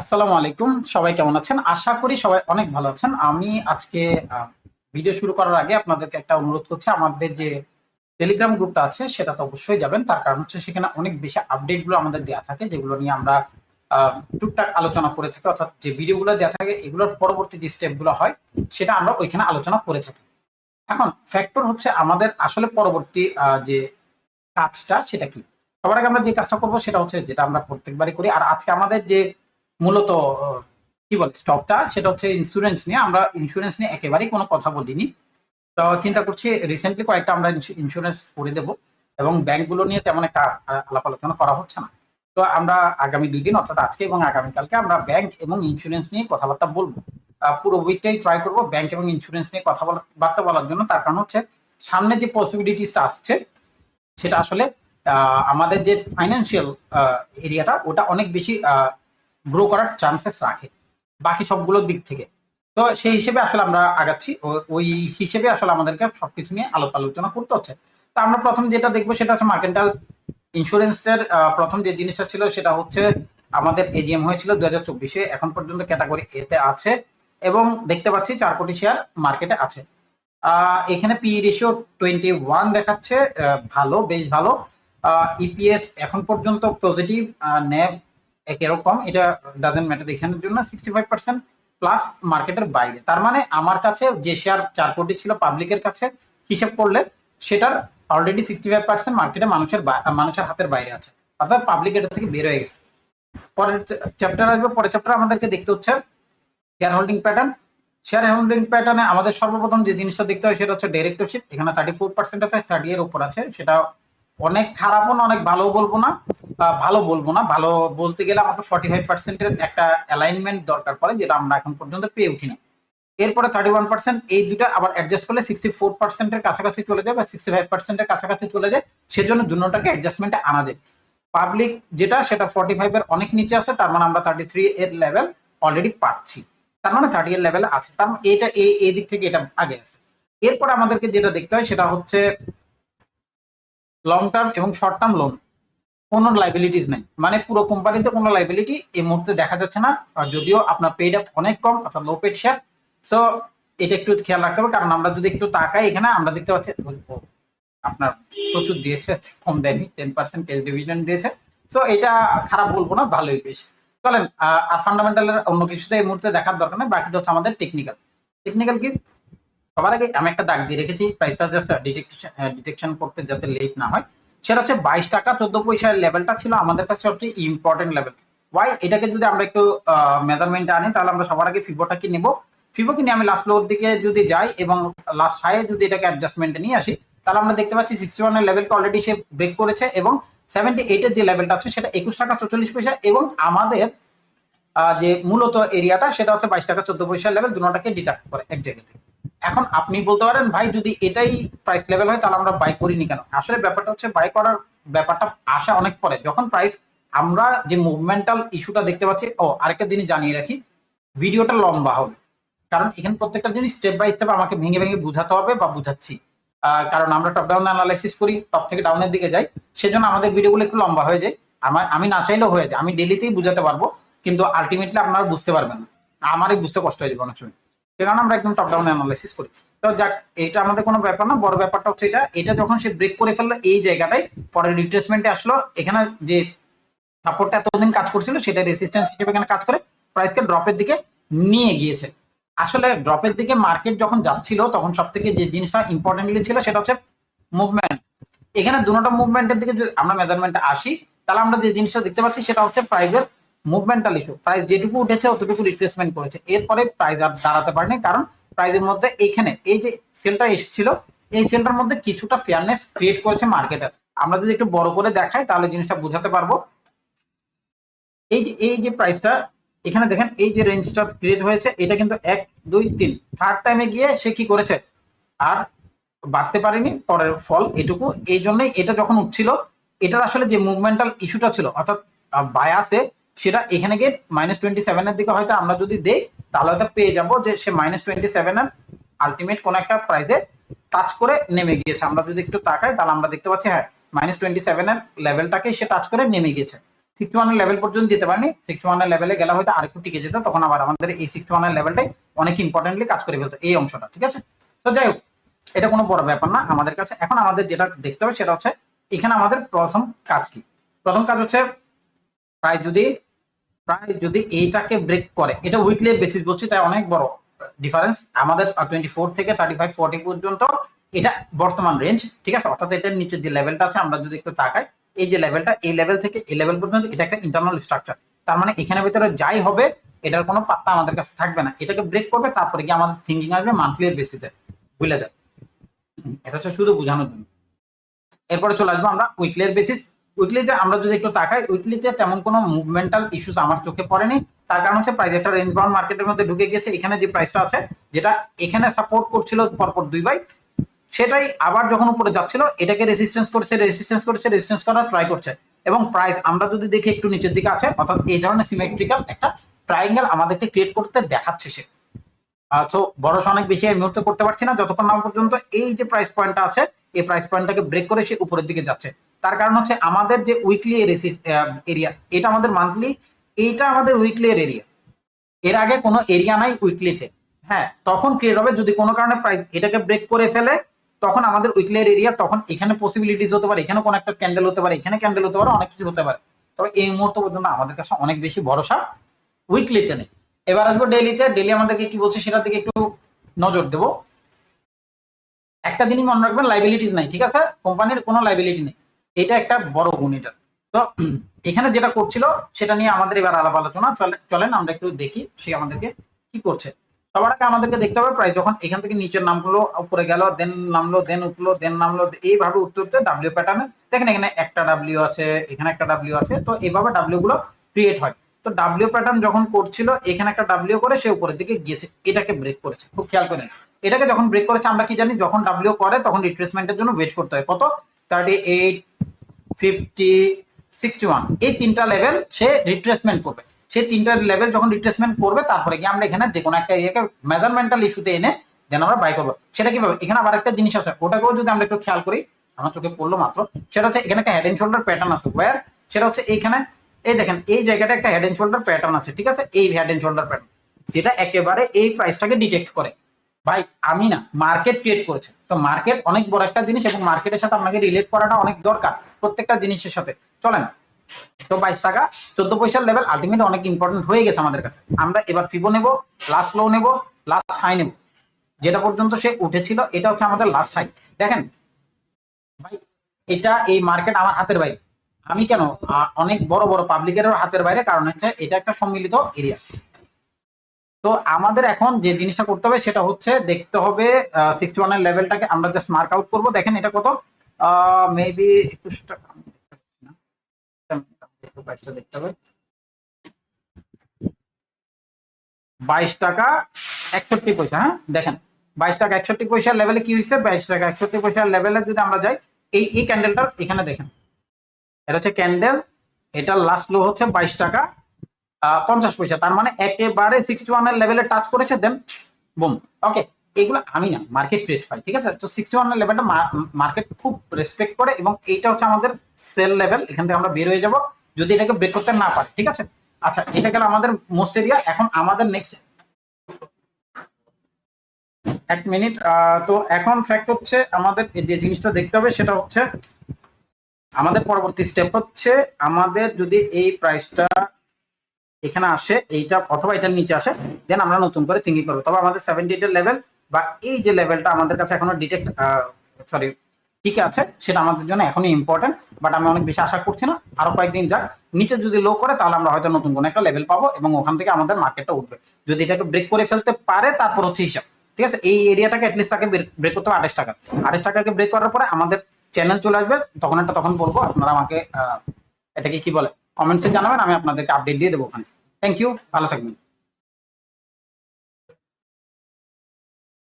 আসসালামু আলাইকুম। সবাই কেমন আছেন? আশা করি সবাই অনেক ভালো আছেন। আমি আজকে ভিডিও শুরু করার আগে আপনাদেরকে একটা অনুরোধ করছি। আমাদের যে টেলিগ্রাম গ্রুপটা আছে, সেটা তো অবশ্যই যাবেন। তার কারণ হচ্ছে সেখানে অনেক বেশি আপডেটগুলো আমাদের দেওয়া থাকে, যেগুলো নিয়ে আমরা টুকটাক আলোচনা করে থাকি। অর্থাৎ যে ভিডিওগুলো দেওয়া থাকে, এগুলোর পরবর্তী যে স্টেপগুলো হয়, সেটা আমরা ওইখানে আলোচনা করে থাকি। এখন ফ্যাক্টর হচ্ছে আমাদের আসলে পরবর্তী যে কাজটা সেটা কি? সবার আগে আমরা যে কাজটা করব, সেটা হচ্ছে যেটা আমরা প্রত্যেকবারই করি। আর আজকে আমাদের যে মূলত, কি বলে স্টকটা সেটা হচ্ছে ইন্স্যুরেন্স নিয়ে। আমরা ইন্স্যুরেন্স নিয়ে একেবারেই কোনো কথা বলিনি। তো চিন্তা করছি রিসেন্টলি কয়েকটা আমরা ইন্স্যুরেন্স করে দেব এবং ব্যাংকগুলো নিয়ে তেমন একটা আলাপ আলোচনা করা হচ্ছে না। তো আমরা আগামী দুই দিন, অর্থাৎ আজকে এবং আগামীকালকে আমরা ব্যাংক এবং ইন্স্যুরেন্স নিয়ে কথাবার্তা বলব। পুরো উইকটাই ট্রাই করব ব্যাংক এবং ইন্স্যুরেন্স নিয়ে কথা বার্তা বলার জন্য। তার কারণ হচ্ছে, সামনে যে পসিবিলিটিসটা আসছে, সেটা আসলে আমাদের যে ফাইন্যান্সিয়াল এরিয়াটা ওটা অনেক বেশি গ্রো করার চান্সেস রাখে বাকি সবগুলোর দিক থেকে। তো সেই হিসেবে আসলে আমরা আগাচ্ছি। ওই হিসেবে আসলে আমাদেরকে সবকিছু নিয়ে আলোপ আলোচনা করতে হচ্ছে। তো আমরা প্রথম যেটা দেখব সেটা হচ্ছে মার্কেন্টাল ইন্স্যুরেন্সের প্রথম যে জিনিসটা ছিল সেটা হচ্ছে আমাদের এজিএম হয়েছিল দু হাজার চব্বিশে। এখন পর্যন্ত ক্যাটাগরি এতে আছে এবং দেখতে পাচ্ছি চার কোটি শেয়ার মার্কেটে আছে। এখানে পি রেশিও টোয়েন্টি ওয়ান দেখাচ্ছে ভালো, বেশ ভালো। ইপিএস এখন পর্যন্ত পজিটিভ নেভ এরকম এটা ডাজেন্ট ম্যাটার এখানের জন্য সিক্সটি ফাইভ পার্সেন্ট প্লাস মার্কেটের বাইরে। তার মানে আমার কাছে যে শেয়ার চার কোটি ছিল পাবলিকের কাছে, হিসেব করলে সেটার অলরেডি সিক্সটি ফাইভ পার্সেন্ট মার্কেটে মানুষের মানুষের হাতের বাইরে আছে। অর্থাৎ পাবলিক এটা থেকে বের হয়ে গেছে। পরের চ্যাপ্টার আসবে, পরের চ্যাপ্টার আমাদেরকে দেখতে হচ্ছে share holding pattern share holding প্যাটার্নে আমাদের সর্বপ্রথম যে জিনিসটা দেখতে হয় সেটা হচ্ছে ডিরেক্টরশিপ এখানে থার্টি ফোর পার্সেন্ট আছে থার্টি এর উপর আছে, সেটা অনেক খারাপও না, অনেক ভালো বলব না ভালো বলব না। ভালো বলতে গেলে আমাকে ফর্টি ফাইভ পার্সেন্টের একটা অ্যালাইনমেন্ট দরকার পড়ে, যেটা আমরা এখন পর্যন্ত পেয়ে উঠিনি এরপরে থার্টি ওয়ান পার্সেন্ট এই দুটা আবার অ্যাডজাস্ট করলে সিক্সটি ফোর পার্সেন্টের কাছাকাছি চলে যায় বা সিক্সটি ফাইভ পার্সেন্টের কাছাকাছি চলে যায়, সেজন্য দুটোটাকে অ্যাডজাস্টমেন্টে আনা যায়। পাবলিক যেটা, সেটা ফর্টি ফাইভের অনেক নিচে আছে, তার মানে আমরা থার্টি থ্রি এর লেভেল অলরেডি পাচ্ছি। তার মানে থার্টি এর লেভেল আছে। তার মানে এটা এই দিক থেকে এটা আগে আছে। এরপর আমাদেরকে যেটা দেখতে হয়, সেটা হচ্ছে লং টার্ম এবং শর্ট টার্ম লোন কোনো লাইবিলিটিস নেই। মানে পুরো কোম্পানিতে কোনো লাইবিলিটি এই মুহূর্তে দেখা যাচ্ছে না যদিও আপনার পেড আপ অনেক কম, অর্থাৎ লো পেড শেয়ার সো এটা একটু খেয়াল রাখতে হবে, কারণ আমরা যদি একটু তাকাই এখানে, আমরা দেখতে পাচ্ছি আপনার প্রচুর দিয়েছে, কম দেয়নি টেন পার্সেন্ট ক্যাশ ডিভিডেন্ড দিয়েছে সো এটা খারাপ বলব না, ভালোই বেশ চলেন আর ফান্ডামেন্টালের অন্য কিছুতে এই মুহূর্তে দেখার দরকার নেই, বাকিটা হচ্ছে আমাদের টেকনিক্যাল টেকনিক্যাল কি? সবার আগে আমি একটা দাগ দিয়ে রেখেছি প্রাইসটা জাস্ট ডিটেকশন ডিটেকশন করতে যাতে লেট না হয়। সেটা হচ্ছে বাইশ টাকা চোদ্দ পয়সার লেভেলটা ছিল আমাদের কাছে সবচেয়ে ইম্পর্টেন্ট লেভেল ওয়াই এটাকে যদি আমরা একটু মেজারমেন্টে আনি, তাহলে আমরা সবার আগে ফিবোটাকে নিব? ফিবোকে নিয়ে আমি লাস্ট লোর দিকে যদি যাই এবং লাস্ট হাই যদি এটাকে অ্যাডজাস্টমেন্টে নিয়ে আসি, তাহলে আমরা দেখতে পাচ্ছি সিক্সটি ওয়ানের লেভেলকে অলরেডি সে ব্রেক করেছে এবং সেভেন্টি এইটের যে লেভেলটা আছে সেটা একুশ টাকা চৌচল্লিশ পয়সা এবং আমাদের যে মূলত এরিয়াটা সেটা হচ্ছে বাইশ টাকা চোদ্দ পয়সার লেভেল দুটাকে ডিটাক্ট করে এক জায়গাতে এখন আপনি বলতে পারেন, ভাই, যদি এটাই প্রাইস লেভেল হয়, তাহলে আমরা বাই করিনি কেন? আসলে ব্যাপারটা হচ্ছে বাই করার ব্যাপারটা আসা অনেক পরে। যখন প্রাইস আমরা যে মুভমেন্টাল ইস্যুটা দেখতে পাচ্ছি, ও, আরেকটা জিনিস জানিয়ে রাখি ভিডিওটা লম্বা হবে। কারণ এখানে প্রত্যেকটা জিনিস স্টেপ বাই স্টেপ আমাকে ভেঙে ভেঙে বুঝাতে হবে বা বুঝাচ্ছি। কারণ আমরা টপ ডাউন অ্যানালাইসিস করি টপ থেকে ডাউনের দিকে যাই, সেজন্য আমাদের ভিডিওগুলো একটু লম্বা হয়ে যায়। আমার, আমি না চাইলেও হয়ে যায়। আমি ডেলিতেই বুঝাতে পারব, কিন্তু আলটিমেটলি আপনারা বুঝতে পারবেন না। আমারই বুঝতে কষ্ট হয়ে যাবে অনেক সময়। সে আমরা একদম টপ ডাউন অ্যানালাইসিস করি। তো যাক এটা আমাদের কোনো ব্যাপার না, বড় ব্যাপারটা হচ্ছে এটা। এটা যখন সে ব্রেক করে ফেলল এই জায়গাটায়, পরে রিট্রেসমেন্টে আসলো, এখানে যে সাপোর্টটা এতদিন কাজ করছিল, সেটা রেসিস্ট্যান্স হিসেবে এখানে কাজ করে প্রাইসকে ড্রপের দিকে নিয়ে গিয়েছে। আসলে ড্রপের দিকে মার্কেট যখন যাচ্ছিল, তখন সব থেকে যে জিনিসটা ইম্পর্টেন্টলি ছিল, সেটা হচ্ছে মুভমেন্ট এখানে দুটো মুভমেন্টের দিকে যদি আমরা মেজারমেন্টে আসি, তাহলে আমরা যে জিনিসটা দেখতে পাচ্ছি, সেটা হচ্ছে প্রাইসের মুভমেন্টাল ইস্যু প্রাইস যেটুকু উঠেছে, অতটুকু রিট্রেসমেন্ট করেছে। এরপরে প্রাইস আর দাঁড়াতে পারেনি, কারণ প্রাইসের মধ্যে এইখানে, এই যে সেলটা এসেছিল, এই সেলটার মধ্যে কিছুটা ফেয়ারনেস ক্রিয়েট করেছে মার্কেটের আমরা যদি একটু বড় করে দেখাই, তাহলে জিনিসটা বোঝাতে পারব। এই যে এই যে প্রাইসটা এখানে দেখেন, এই যে রেঞ্জটা ক্রিয়েট হয়েছে, এটা কিন্তু এক, দুই, তিন। থার্ড টাইমে গিয়ে সে কি করেছে? আর বাড়তে পারেনি, পরের ফল এটুকু। এই জন্যই এটা যখন উঠছিল, এটার আসলে যে মুভমেন্টাল ইস্যুটা ছিল, অর্থাৎ বায়াসে সেটা এখানে গিয়ে মাইনাস টোয়েন্টি সেভেনের দিকে হয়তো আমরা যদি দেই, তাহলে হয়তো পেয়ে যাব যে সে মাইনাস টোয়েন্টি সেভেনের আলটিমেট কোনো একটা প্রাইসে টাচ করে নেমে গিয়েছে। আমরা যদি একটু তাকাই, তাহলে আমরা দেখতে পাচ্ছি হ্যাঁ মাইনাস টোয়েন্টি সেভেনের লেভেলটাকে সে টাচ করে নেমে গিয়েছে। সিক্সটি ওয়ানের লেভেল পর্যন্ত যেতে পারেনি। সিক্সটি ওয়ানের লেভেলে গেলে হয়তো আরেকটু টিকে যেত, তখন আবার আমাদের এই সিক্সটি ওয়ানের লেভেলটাই অনেক ইম্পর্টেন্টলি কাজ করে ফেলতো এই অংশটা, ঠিক আছে? তো যাই হোক, এটা কোনো বড় ব্যাপার না আমাদের কাছে। এখন আমাদের যেটা দেখতে হবে সেটা হচ্ছে, এখানে আমাদের প্রথম কাজ কি? প্রথম কাজ হচ্ছে, প্রায় যদি প্রায় যদি এইটাকে ব্রেক করে, এটা উইকলি বেসিস বলছি, তাই অনেক বড় ডিফারেন্স আমাদের টোয়েন্টি ফোর থেকে থার্টি ফাইভ ফোর্টি পর্যন্ত এটা বর্তমান রেঞ্জ ঠিক আছে? অর্থাৎ এটার নিচের যে লেভেলটা আছে, আমরা যদি একটু তাকাই, এই যে লেভেলটা এই লেভেল থেকে এই লেভেল পর্যন্ত এটা একটা ইন্টারনাল স্ট্রাকচার তার মানে এখানে ভিতরে যাই হবে, এটার কোনো পাত্তা আমাদের কাছে থাকবে না। এটাকে ব্রেক করবে, তারপরে কি আমাদের থিঙ্কিং আসবে মান্থলি বেসিসে বুঝলে যায় এটা হচ্ছে শুধু বোঝানোর জন্য। এরপরে চলে আসব আমরা উইকলির বেসিস উইকলিতে আমরা যদি একটু তাকাই উইকলিতে তেমন কোনো মুভমেন্টাল ইস্যুস আমার চোখে পড়েনি। তার কারণ হচ্ছে প্রাইস একটা রেঞ্জ বাউন্ড মার্কেটের মধ্যে ঢুকে গিয়েছে। এখানে যে প্রাইসটা আছে, যেটা এখানে সাপোর্ট করছিল পরপর দুই বাই সেটাই আবার যখন উপরে যাচ্ছিল, এটাকে রেসিস্টেন্স করছে রেসিস্টেন্স করছে রেসিস্টেন্স করার ট্রাই করছে। এবং প্রাইস আমরা যদি দেখি একটু নিচের দিকে আছে, অর্থাৎ এই ধরনের সিমেট্রিক্যাল একটা ট্রাইঙ্গেল আমাদেরকে ক্রিয়েট করতে দেখাচ্ছে সে। সো বড় অনেক বেশি এই মুহূর্তে করতে পারছি না। যতক্ষণ না পর্যন্ত এই যে প্রাইস পয়েন্টটা আছে, এই প্রাইস পয়েন্টটাকে ব্রেক করে সে উপরের দিকে যাচ্ছে। তার কারণ হচ্ছে আমাদের যে উইকলি এরিয়া এটা আমাদের মান্থলি এইটা আমাদের উইকলি এর এরিয়া এর আগে কোনো এরিয়া নাই উইকলিতে হ্যাঁ তখন ক্রিয়েট হবে যদি কোনো কারণে প্রাইস এটাকে ব্রেক করে ফেলে, তখন আমাদের উইকলি এর এরিয়া তখন এখানে পসিবিলিটিস হতে পারে, এখানে কোনো একটা ক্যান্ডেল হতে পারে, এখানে ক্যান্ডেল হতে পারে, অনেক কিছু হতে পারে। তবে এই মুহূর্ত পর্যন্ত আমাদের কাছে অনেক বেশি ভরসা উইকলিতে নেই। এবার আসব ডেইলিতে ডেইলি আমাদেরকে কি বলছে সেটার দিকে একটু নজর দেব। একটা জিনিস মনে রাখবেন লাইবিলিটিস নাই, ঠিক আছে? কোম্পানির কোনো লাইবিলিটি নেই। এটা একটা বড় গুণ এটা। তো এখানে যেটা করছিল, সেটা নিয়ে আমাদের এবার আলাপ আলোচনা চলেন, আমরা একটু দেখি সে আমাদেরকে কি করছে। সবার আগে আমাদেরকে দেখতে হবে, প্রায় যখন এখান থেকে নিচের নামগুলো উপরে গেল দেন নামলো দেন উঠল দেন নামলো, এইভাবে উঠতে উঠতে ডাব্লিউ প্যাটার্নে দেখেন এখানে একটা ডাব্লিউ আছে, এখানে একটা ডাব্লিউ আছে, তো এইভাবে ডাব্লিউ গুলো ক্রিয়েট হয়। তো ডাব্লিউ প্যাটার্ন যখন করছিল, এখানে একটা ডাব্লিউ করে সে উপরের দিকে গিয়েছে, এটাকে ব্রেক করেছে, খুব খেয়াল করেন এটাকে যখন ব্রেক করেছে, আমরা কি জানি, যখন ডাব্লিউ করে, তখন রিট্রেসমেন্টের জন্য ওয়েট করতে হয়। কত? Thirty eight fifty sixty one এই তিনটা লেভেল সে রিট্রেসমেন্ট করবে। সেই তিনটা লেভেল যখন রিট্রেসমেন্ট করবে, তারপরে গিয়ে আমরা এখানে যে কোনো একটা ইয়েকে মেজারমেন্টাল ইস্যুতে এনে দেন আমরা বাই করব। সেটা কীভাবে? এখানে আবার একটা জিনিস আছে। ওটাকেও যদি আমরা একটু খেয়াল করি, আমার চোখে পড়ল মাত্র। সেটা হচ্ছে এখানে একটা হেড এন্ড শোল্ডার প্যাটার্ন আছে। ওয়ার সেটা হচ্ছে এইখানে। এই দেখেন, এই জায়গাটা একটা হেড এন্ড শোল্ডার প্যাটার্ন আছে, ঠিক আছে? এই হেড এন্ড শোল্ডার প্যাটার্ন যেটা একেবারে এই প্রাইসটাকে ডিটেক্ট করে। ভাই, আমি না মার্কেট ক্রিয়েট করেছে। তো মার্কেট অনেক বড় একটা জিনিস এবং মার্কেটের সাথে আপনাকে রিলেট করাটা অনেক দরকার। প্রত্যেকটা জিনিসের সাথে। চলেন। তো বাইশ টাকা, চোদ্দ পয়সার লেভেল আলটিমেট অনেক ইম্পর্টেন্ট হয়ে গেছে আমাদের কাছে। আমরা এবার ফিবো নেব লাস্ট লো নেব লাস্ট হাই নেব। যেটা পর্যন্ত সে উঠেছিল, এটা হচ্ছে আমাদের লাস্ট হাই দেখেন, ভাই, এটা এই মার্কেট আমার হাতের বাইরে। আমি কেন? অনেক বড় বড় পাবলিকেরও হাতের বাইরে, কারণ হচ্ছে এটা একটা সম্মিলিত এরিয়া তো আমাদের এখন যে জিনিসটা করতে হবে, সেটা হচ্ছে দেখতে হবে সিক্সটি ওয়ানের লেভেলটাকে আমরা জাস্ট মার্ক আউট করব। দেখেন এটা কত? মেবি একুশ টাকা দেখতে হবে। বাইশ টাকা একষট্টি পয়সা হ্যাঁ? দেখেন, বাইশ টাকা একষট্টি পয়সার লেভেলে কি হয়েছে? বাইশ টাকা একষট্টি পয়সার লেভেলে যদি আমরা যাই, এই এই ক্যান্ডেলটা এখানে দেখেন। এটা হচ্ছে ক্যান্ডেল এটার লাস্ট লো হচ্ছে বাইশ টাকা পঞ্চাশ পয়সা। তার মানে একেবারে সিক্সটি ওয়ানের লেভেলে টাচ করেছে দেন বুম ওকে এগুলো আমি না মার্কেট ক্রিয়েট পাই, ঠিক আছে? তো সিক্সটি ওয়ান লেভেলটা মার্কেট খুব রেসপেক্ট করে এবং এইটা হচ্ছে আমাদের সেল লেভেল এখান থেকে আমরা বের হয়ে যাব যদি এটাকে ব্রেক করতে না পারি, ঠিক আছে? আচ্ছা এটা গেল আমাদের মোস্ট এরিয়া এখন আমাদের নেক্সট এক মিনিট তো এখন ফ্যাক্ট হচ্ছে আমাদের যে জিনিসটা দেখতে হবে সেটা হচ্ছে আমাদের পরবর্তী স্টেপ হচ্ছে আমাদের যদি এই প্রাইসটা এখানে আসে, এইটা অথবা এটার নিচে আসে দেন আমরা নতুন করে থিঙ্কিং করব। তবে আমাদের সেভেন্টি এইটের লেভেল বা এই যে লেভেলটা আমাদের কাছে এখনও ডিটেক্ট সরি ঠিক আছে, সেটা আমাদের জন্য এখনই ইম্পর্টেন্ট বাট আমি অনেক বেশি আশা করছি না। আরও কয়েকদিন যাক, নিচে যদি লো করে, তাহলে আমরা হয়তো নতুন কোনো একটা লেভেল পাবো এবং ওখান থেকে আমাদের মার্কেটটা উঠবে। যদি এটাকে ব্রেক করে ফেলতে পারে, তারপর হচ্ছে হিসাব, ঠিক আছে? এই এরিয়াটাকে অ্যাটলিস্ট তাকে ব্রেক করতে হবে আঠাশ টাকা। আঠাশ টাকাকে ব্রেক করার পরে আমাদের চ্যানেল চলে আসবে, তখন একটা তখন বলব, আপনারা আমাকে এটাকে কি বলে কমেন্টসে জানাবেন, আমি আপনাদেরকে আপডেট দিয়ে দেবো ওখানে। থ্যাংক ইউ ভালো থাকবেন।